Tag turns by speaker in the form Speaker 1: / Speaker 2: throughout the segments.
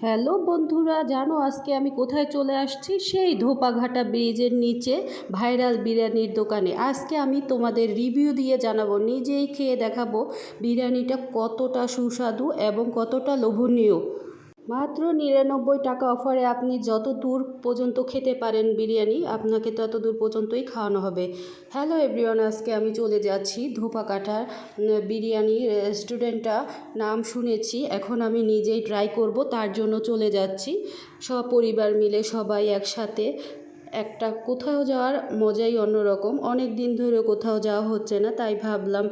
Speaker 1: Hello বন্ধুরা, জানো আজকে আমি কোথায় চলে আসছি? সেই ধোপাঘাটা ব্রিজের নিচে ভাইরাল বিরিয়ানির দোকানে। আজকে আমি তোমাদের রিভিউ দিয়ে জানাব, নিজেই খেয়ে দেখাবো বিরিয়ানিটা কতটা সুস্বাদু এবং কতটা লোভনীয়। মাত্র নিরানব্বই টাকা অফারে আপনি যত দূর পর্যন্ত খেতে পারেন বিরিয়ানি, আপনাকে তত দূর পর্যন্তই খাওয়ানো হবে। হ্যালো এভরিওয়ান আজকে আমি চলে যাচ্ছি ধোপাকাঠার বিরিয়ানি রেস্টুরেন্টটা। নাম শুনেছি, এখন আমি নিজেই ট্রাই করব, তার জন্য চলে যাচ্ছি। সব পরিবার মিলে সবাই একসাথে, একটা কোথাও যাওয়ার মজাই অন্যরকম। অনেক দিন ধরে কোথাও যাওয়া হচ্ছে না, তাই ভাবলাম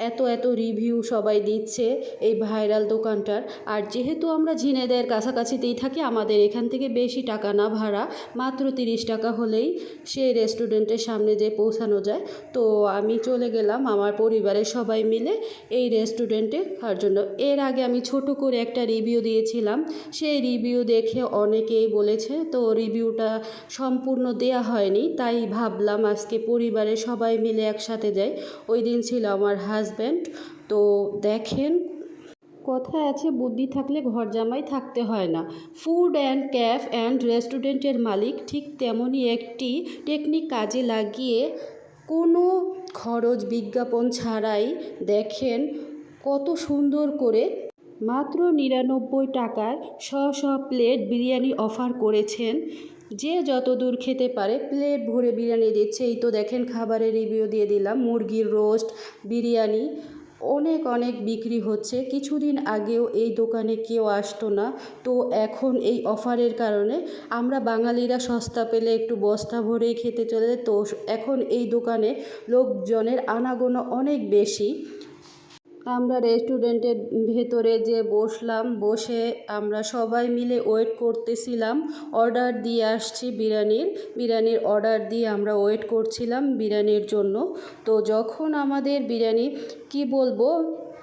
Speaker 1: এত এত রিভিউ সবাই দিচ্ছে এই ভাইরাল দোকানটার। আর যেহেতু আমরা ঝিনেদের কাছাকাছিতেই থাকি, আমাদের এখান থেকে বেশি টাকা না ভাড়া, মাত্র তিরিশ টাকা হলেই সেই রেস্টুরেন্টের সামনে যে পৌঁছানো যায়। তো আমি চলে গেলাম আমার পরিবারের সবাই মিলে এই রেস্টুরেন্টে খাওয়ার জন্য এর আগে আমি ছোট করে একটা রিভিউ দিয়েছিলাম। সেই রিভিউ দেখে অনেকেই বলেছে, তো রিভিউটা সম্পূর্ণ দেয়া হয়নি। তাই ভাবলাম আজকে পরিবারের সবাই মিলে একসাথে যাই। ওই দিন ছিল আমার হাজব্যান্ড তো দেখেন কথায় আছে, বুদ্ধি থাকলে ঘর জামাই থাকতে হয় না। ফুড অ্যান্ড ক্যাফ অ্যান্ড রেস্টুরেন্টের মালিক ঠিক তেমনই একটি টেকনিক কাজে লাগিয়ে কোনো খরচ বিজ্ঞাপন ছাড়াই দেখেন কত সুন্দর করে মাত্র নিরানব্বই টাকায় শ শ প্লেট বিরিয়ানি অফার করেছেন। যে যত দূর খেতে পারে, প্লেট ভরে বিরিয়ানি দিচ্ছে। এই তো দেখেন খাবারের রিভিউ দিয়ে দিলাম। মুরগির রোস্ট বিরিয়ানি, অনেক অনেক বিক্রি হচ্ছে। কিছুদিন আগেও এই দোকানে কেউ আসতো না। তো এখন এই অফারের কারণে আমরা বাঙালিরা সস্তা পেলে একটু বস্তা ভরেই খেতে চলে তো এখন এই দোকানে লোকজনের আনাগোনা অনেক বেশি। আমরা রেস্টুরেন্টের ভেতরে যে বসলাম, বসে আমরা সবাই মিলে ওয়েট করতেছিলাম। অর্ডার দিয়ে আসছি বিরিয়ানির। বিরিয়ানির অর্ডার দিয়ে আমরা ওয়েট করছিলাম বিরিয়ানির জন্য। তো যখন আমাদের বিরিয়ানি, কি বলব?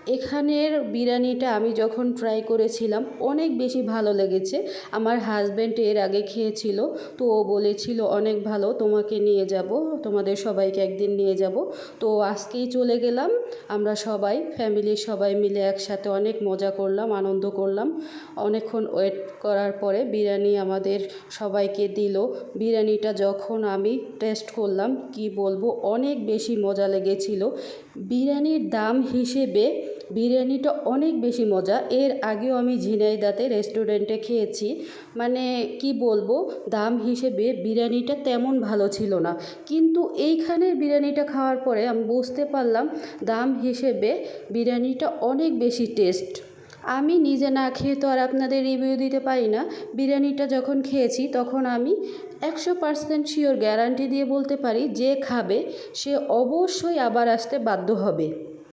Speaker 1: এখানের বিরিয়ানিটা আমি যখন ট্রাই করেছিলাম, অনেক বেশি ভালো লেগেছে। আমার হাজব্যান্ড এর আগে খেয়েছিল, তো ও বলেছিল, অনেক ভালো, তোমাকে নিয়ে যাব, তোমাদের সবাইকে একদিন নিয়ে যাব। তো আজকেই চলে গেলাম, আমরা সবাই ফ্যামিলির সবাই মিলে একসাথে অনেক মজা করলাম, আনন্দ করলাম। অনেকক্ষণ ওয়েট করার পরে বিরিয়ানি আমাদের সবাইকে দিল। বিরিয়ানিটা যখন আমি টেস্ট করলাম, কি বলব, অনেক বেশি মজা লেগেছিল। বিরিয়ানির দাম হিসেবে বিরিয়ানিটা অনেক বেশি মজা। এর আগেও আমি ঝিনাইদাতে রেস্টুরেন্টে খেয়েছি। মানে কি বলব, দাম হিসেবে বিরিয়ানিটা তেমন ভালো ছিল না। কিন্তু এইখানের বিরিয়ানিটা খাওয়ার পরে আমি বুঝতে পারলাম, দাম হিসেবে বিরিয়ানিটা অনেক বেশি টেস্ট আমি নিজে না খেয়ে তো আর আপনাদের রিভিউ দিতে পারি না। বিরিয়ানিটা যখন খেয়েছি, তখন আমি একশো পার্সেন্ট শিওর গ্যারান্টি দিয়ে বলতে পারি, যে খাবে, সে অবশ্যই আবার আসতে বাধ্য হবে।